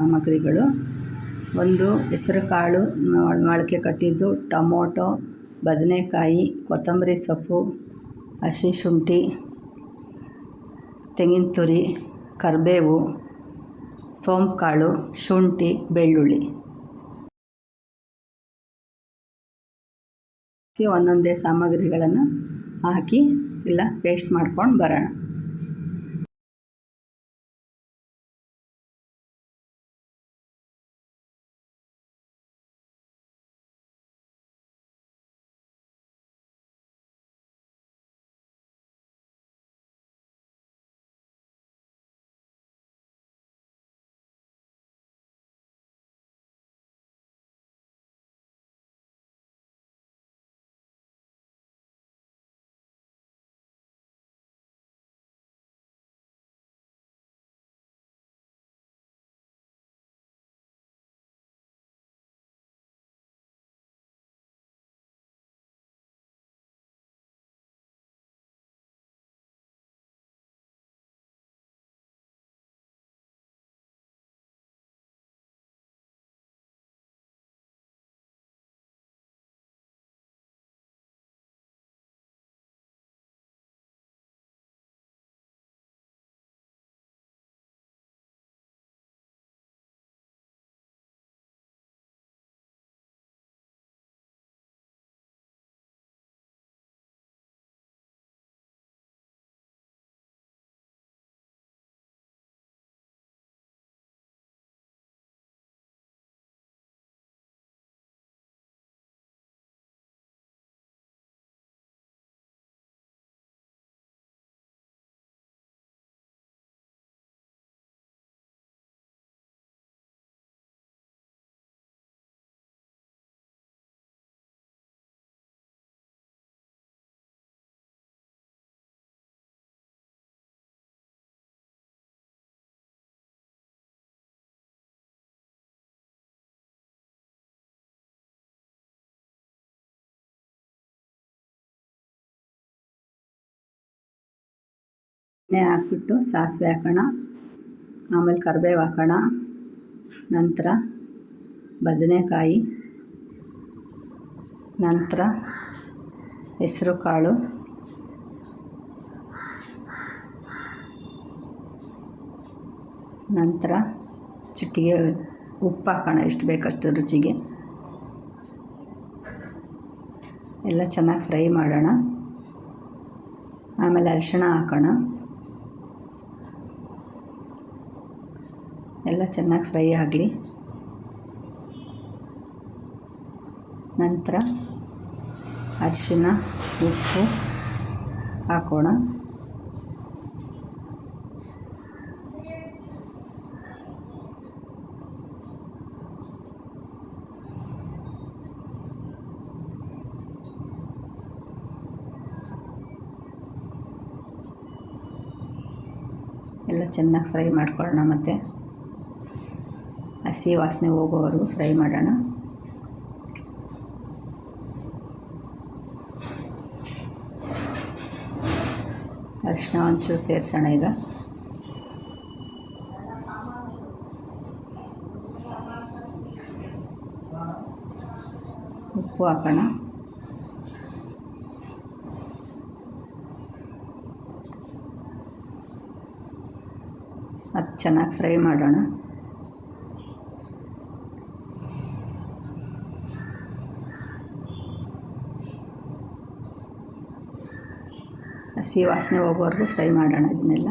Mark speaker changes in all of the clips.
Speaker 1: ಸಾಮಗ್ರಿಗಳು ಒಂದು ಹೆಸರುಕಾಳು ಮೊಳಕೆ ಕಟ್ಟಿದ್ದು ಟೊಮೊಟೊ, ಬದನೆಕಾಯಿ, ಕೊತ್ತಂಬರಿ ಸೊಪ್ಪು, ಹಸಿ ಶುಂಠಿ, ತೆಂಗಿನ ತುರಿ, ಕರಿಬೇವು ಸೋಂಪು ಕಾಳು ಶುಂಠಿ, ಬೆಳ್ಳುಳ್ಳಿ. ಒಂದೊಂದೇ ಸಾಮಗ್ರಿಗಳನ್ನು ಹಾಕಿ ಎಲ್ಲ ಪೇಸ್ಟ್ ಮಾಡ್ಕೊಂಡು ಬರೋಣ. ಹಾಕ್ಬಿಟ್ಟು ಸಾಸಿವೆ ಹಾಕೋಣ, ಆಮೇಲೆ ಕರಿಬೇವು ಹಾಕೋಣ, ನಂತರ ಬದನೆಕಾಯಿ, ನಂತರ ಹೆಸರುಕಾಳು ನಂತರ ಚಿಟ್ಟಿಗೆ ಉಪ್ಪು ಹಾಕೋಣ, ಎಷ್ಟು ಬೇಕಷ್ಟು ರುಚಿಗೆ. ಎಲ್ಲ ಚೆನ್ನಾಗಿ ಫ್ರೈ ಮಾಡೋಣ. ಆಮೇಲೆ ಅರಿಶಿಣ ಹಾಕೋಣ. ಎಲ್ಲ ಚೆನ್ನಾಗಿ ಫ್ರೈ ಆಗಲಿ. ನಂತರ ಅರಿಶಿನ ಉಪ್ಪು ಹಾಕೋಣ. ಎಲ್ಲ ಚೆನ್ನಾಗಿ ಫ್ರೈ ಮಾಡ್ಕೊಳ್ಳೋಣ ಮತ್ತು. ಹಸಿ ವಾಸನೆ ಹೋಗೋವರೆಗೂ ಫ್ರೈ ಮಾಡೋಣ. ಅರಿಶಿನ ಒಂಚೂರು ಸೇರಿಸೋಣ ಈಗ. ಉಪ್ಪು ಹಾಕೋಣ. ಅದು ಚೆನ್ನಾಗಿ ಫ್ರೈ ಮಾಡೋಣ. ಹಸಿ ವಾಸನೆ ಹೋಗೋವರೆಗೂ ಫ್ರೈ ಮಾಡೋಣ ಇದನ್ನೆಲ್ಲ.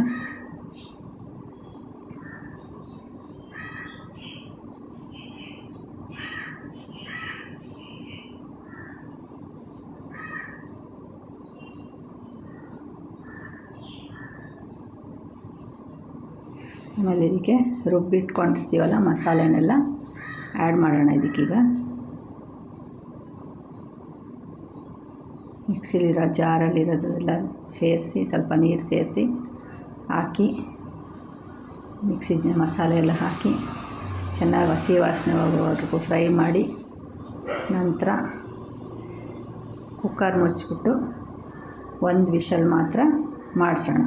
Speaker 1: ಆಮೇಲೆ ಇದಕ್ಕೆ ರುಬ್ಬಿಟ್ಕೊಂಡಿರ್ತೀವಲ್ಲ ಮಸಾಲೆನೆಲ್ಲ ಆ್ಯಡ್ ಮಾಡೋಣ ಇದಕ್ಕೀಗ. ಮಿಕ್ಸಿಲಿರೋ ಜಾರಲ್ಲಿರೋದೆಲ್ಲ ಸೇರಿಸಿ ಸ್ವಲ್ಪ ನೀರು ಸೇರಿಸಿ ಹಾಕಿ ಮಿಕ್ಸಿದ ಮಸಾಲೆ ಎಲ್ಲ ಹಾಕಿ ಚೆನ್ನಾಗಿ ಹಸಿ ವಾಸನೆ ಹೋಗೋವರೆಗೂ ಫ್ರೈ ಮಾಡಿ ನಂತರ ಕುಕ್ಕರ್ ಮುಚ್ಚಿಬಿಟ್ಟು ಒಂದು ವಿಷಲ್ ಮಾತ್ರ ಮಾಡಿಸೋಣ.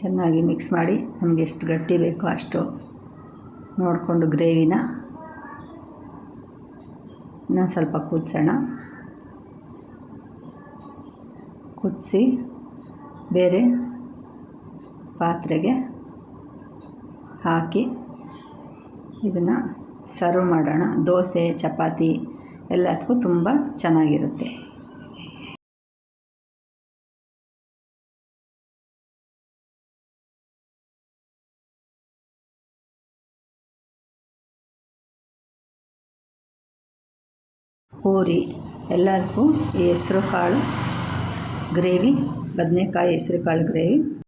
Speaker 1: ಚೆನ್ನಾಗಿ ಮಿಕ್ಸ್ ಮಾಡಿ ನಮಗೆ ಎಷ್ಟು ಗಟ್ಟಿ ಬೇಕೋ ಅಷ್ಟು ನೋಡಿಕೊಂಡು ಗ್ರೇವಿನ ಇನ್ನೊಂದು ಸ್ವಲ್ಪ ಕುದಿಸೋಣ. ಕುದಿಸಿ ಬೇರೆ ಪಾತ್ರೆಗೆ ಹಾಕಿ ಇದನ್ನು ಸರ್ವ್ ಮಾಡೋಣ. ದೋಸೆ, ಚಪಾತಿ ಎಲ್ಲದಕ್ಕೂ ತುಂಬ ಚೆನ್ನಾಗಿರುತ್ತೆ. ಪೂರಿ ಎಲ್ಲದಕ್ಕೂ ಈ ಹೆಸ್ರು ಕಾಳು ಗ್ರೇವಿ ಬದನೇಕಾಯಿ ಹೆಸ್ರು ಕಾಳು ಗ್ರೇವಿ.